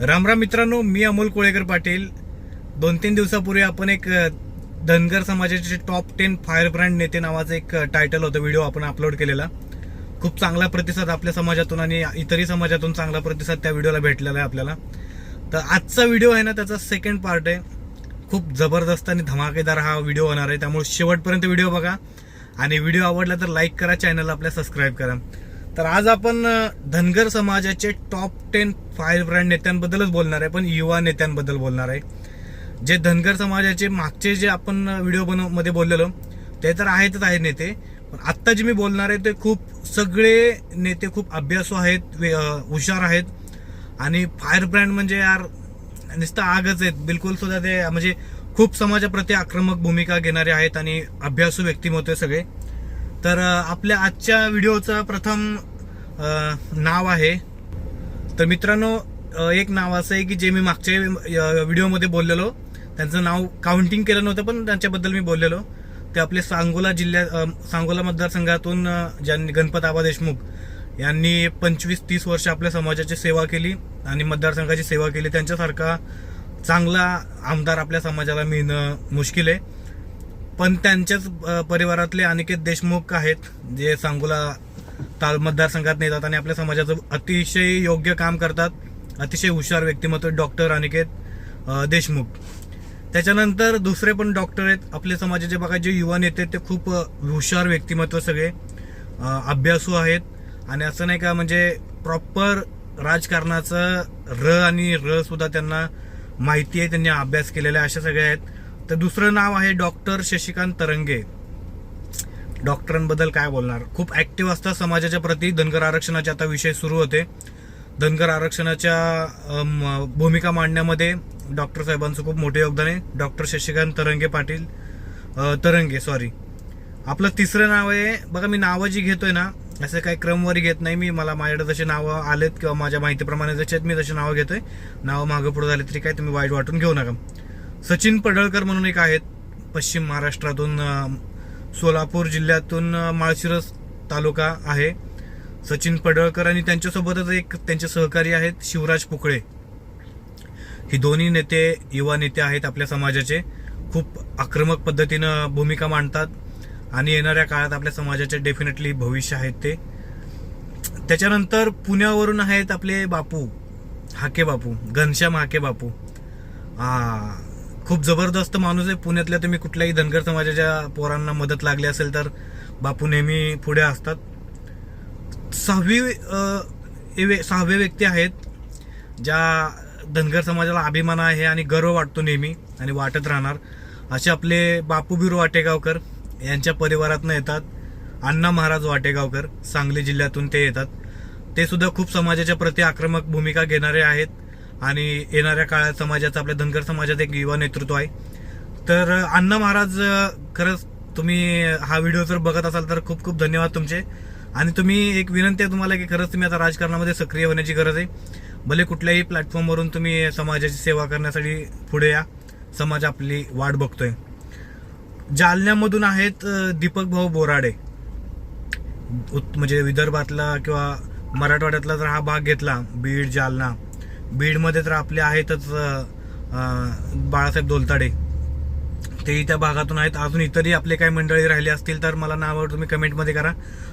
रामराम मित्रांनो मी अमोल कोळेकर पाटील. दोन तीन दिवसापूर्वी आपण एक धनगर समाजाचे टॉप टेन फायर ब्रँड नेते नावाचं एक टायटल होतं व्हिडिओ आपण अपलोड केलेला. खूप चांगला प्रतिसाद आपल्या समाजातून आणि इतरही समाजातून चांगला प्रतिसाद त्या व्हिडिओला भेटलेला आहे आपल्याला. तर आजचा व्हिडिओ आहे ना त्याचा सेकंड पार्ट आहे. खूप जबरदस्त आणि धमाकेदार हा व्हिडिओ होणार आहे. त्यामुळे शेवटपर्यंत व्हिडिओ बघा. आणि व्हिडिओ आवडला तर लाईक करा चॅनलला आपल्या सबस्क्राईब करा. तर आज आपण धनगर समाजाचे टॉप टेन फायर ब्रँड नेत्यांबद्दलच बोलणार आहे पण युवा नेत्यांबद्दल बोलणार आहे. जे धनगर समाजाचे मागचे जे आपण व्हिडिओ बनवमध्ये बोललेलो ते तर आहेतच आहेत नेते. पण आत्ता जे मी बोलणार आहे ते खूप सगळे नेते खूप अभ्यासू आहेत वे- हुशार आहेत. आणि फायर ब्रँड म्हणजे यार नुसतं आगच आहेत. बिलकुल सुद्धा ते म्हणजे खूप समाजाप्रती आक्रमक भूमिका घेणारे आहेत आणि अभ्यासू व्यक्तिमत्व आहे सगळे. तर आपल्या आजच्या व्हिडिओचा प्रथम नाव आहे. तर मित्रांनो एक नाव असं आहे की जे मी मागच्या व्हिडिओमध्ये बोललेलो. त्यांचं नाव काउंटिंग केलं नव्हतं पण त्यांच्याबद्दल मी बोललेलो. ते आपले सांगोला जिल्ह्या सांगोला मतदारसंघातून ज्यांनी गणपत आबा देशमुख यांनी पंचवीस तीस वर्ष आपल्या समाजाची सेवा केली आणि मतदारसंघाची सेवा केली. त्यांच्यासारखा चांगला आमदार आपल्या समाजाला मिळणं मुश्किल आहे. पण त्यांच्याच परिवारातले अनिकेत देशमुख आहेत जे सांगोला मतदारसंघात नेतात आणि आपल्या समाजाचं अतिशय योग्य काम करतात. अतिशय हुशार व्यक्तिमत्व डॉक्टर अनिकेत देशमुख. त्याच्यानंतर दुसरे पण डॉक्टर आहेत. आपल्या समाजाचे बघा जे युवा नेते आहेत ते खूप हुशार व्यक्तिमत्व सगळे अभ्यासू आहेत. आणि असं नाही का म्हणजे प्रॉपर राजकारणाचं र आणि र सुद्धा त्यांना माहिती आहे त्यांनी अभ्यास केलेला आहे अशा सगळ्या आहेत. तर दुसरं नाव आहे डॉक्टर शशिकांत तरंगे. डॉक्टरांबद्दल काय बोलणार? खूप ऍक्टिव्ह असतात समाजाच्या प्रती. धनगर आरक्षणाचे आता विषय सुरू होते. धनगर आरक्षणाच्या भूमिका मांडण्यामध्ये डॉक्टर साहेबांचं खूप मोठे योगदान आहे. डॉक्टर शशिकांत तरंगे पाटील तरंगे सॉरी आपलं तिसरं नाव आहे बघा मी नावं जी घेतोय ना असं काही क्रमवारी घेत नाही मी. मला माझ्याकडे जसे नावं आलेत किंवा माझ्या माहितीप्रमाणे जसे आहेत मी तशी नावं घेतोय. नावं मागं पुढे झाले तरी काय तुम्ही वाईट वाटून घेऊ नका. सचिन पडळकर म्हणून एक आहेत पश्चिम महाराष्ट्रातून सोलापूर जिल्ह्यातून माळशिरस तालुका आहे. सचिन पडळकर आणि त्यांच्यासोबतच एक त्यांचे सहकारी आहेत शिवराज पुकळे. ही दोन्ही नेते युवा नेते आहेत आपल्या समाजाचे. खूप आक्रमक पद्धतीनं भूमिका मांडतात आणि येणाऱ्या काळात आपल्या समाजाचे डेफिनेटली भविष्य आहेत ते. त्याच्यानंतर पुण्यावरून आहेत आपले बापू हाके बापू घनश्याम हाके बापू. खूप जबरदस्त माणूस आहे. पुण्यातल्या तुम्ही कुठल्याही धनगर समाजाच्या पोरांना मदत लागली असेल तर बापू नेहमी पुढे असतात. सहावी सहावे व्यक्ती आहेत ज्या धनगर समाजाला अभिमान आहे आणि गर्व वाटतो नेहमी आणि वाटत राहणार. असे आपले बापू बिरू वाटेगावकर यांच्या परिवारातनं येतात. अण्णा महाराज वाटेगावकर सांगली जिल्ह्यातून ते येतात. ते सुद्धा खूप समाजाच्या प्रति आक्रमक भूमिका घेणारे आहेत. आणि येणाऱ्या काळात समाजाचं आपल्या धनगर समाजात एक युवा नेतृत्व आहे. तर अण्णा महाराज खरंच तुम्ही हा व्हिडिओ जर बघत असाल तर खूप खूप धन्यवाद तुमचे. आणि तुम्ही एक विनंती आहे तुम्हाला की खरंच तुम्ही आता राजकारणामध्ये सक्रिय होण्याची गरज आहे. भले कुठल्याही प्लॅटफॉर्मवरून तुम्ही समाजाची सेवा करण्यासाठी पुढे या. समाज आपली वाट बघतोय. जालन्यामधून आहेत दीपक भाऊ बोराडे. म्हणजे विदर्भातला किंवा मराठवाड्यातला जर हा भाग घेतला बीड जालना बीडमध्ये तर आपले आहेतच बाळासाहेब दोलताडे तेही त्या भागातून आहेत. अजून इतरही आपले काही मंडळी राहिले असतील तर मला नावावर तुम्ही कमेंटमध्ये करा.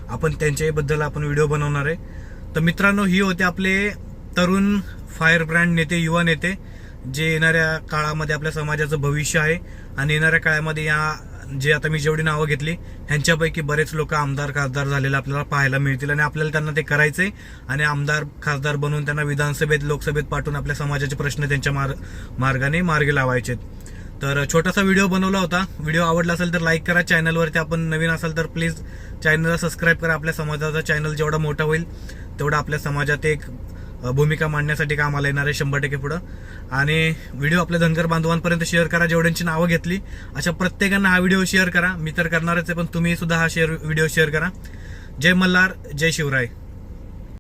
आपण त्यांच्याबद्दल आपण व्हिडिओ बनवणार आहे. तर मित्रांनो ही होते आपले तरुण फायर ब्रँड नेते युवा नेते जे येणाऱ्या काळामध्ये आपल्या समाजाचं भविष्य आहे. आणि येणाऱ्या काळामध्ये या जे आता मी जेवढी नावं घेतली ह्यांच्यापैकी बरेच लोक आमदार खासदार झालेले आपल्याला पाहायला मिळतील आणि आपल्याला त्यांना ते करायचंय. आणि आमदार खासदार बनवून त्यांना विधानसभेत लोकसभेत पाठवून आपल्या समाजाचे प्रश्न त्यांच्या मार्ग मार्गाने मार्गी लावायचे तर छोटासा व्हिडिओ बनवला होता. व्हिडिओ आवडला असेल तर लाईक करा. चॅनलवरती आपण नवीन असाल तर प्लीज चॅनलला सबस्क्राईब करा. आपल्या समाजाचा चॅनल जेवढा मोठा होईल तेवढा आपल्या समाजात एक भूमिका मांडण्यासाठी कामाला येणार आहे शंभर टक्के पुढं. आणि व्हिडिओ आपल्या धनगर बांधवांपर्यंत शेअर करा जेवढ्यांची नावं घेतली. अशा प्रत्येकांना हा व्हिडिओ शेअर करा. मी तर करणारच आहे पण तुम्ही सुद्धा हा शेअर व्हिडिओ शेअर करा. जय मल्हार जय शिवराय.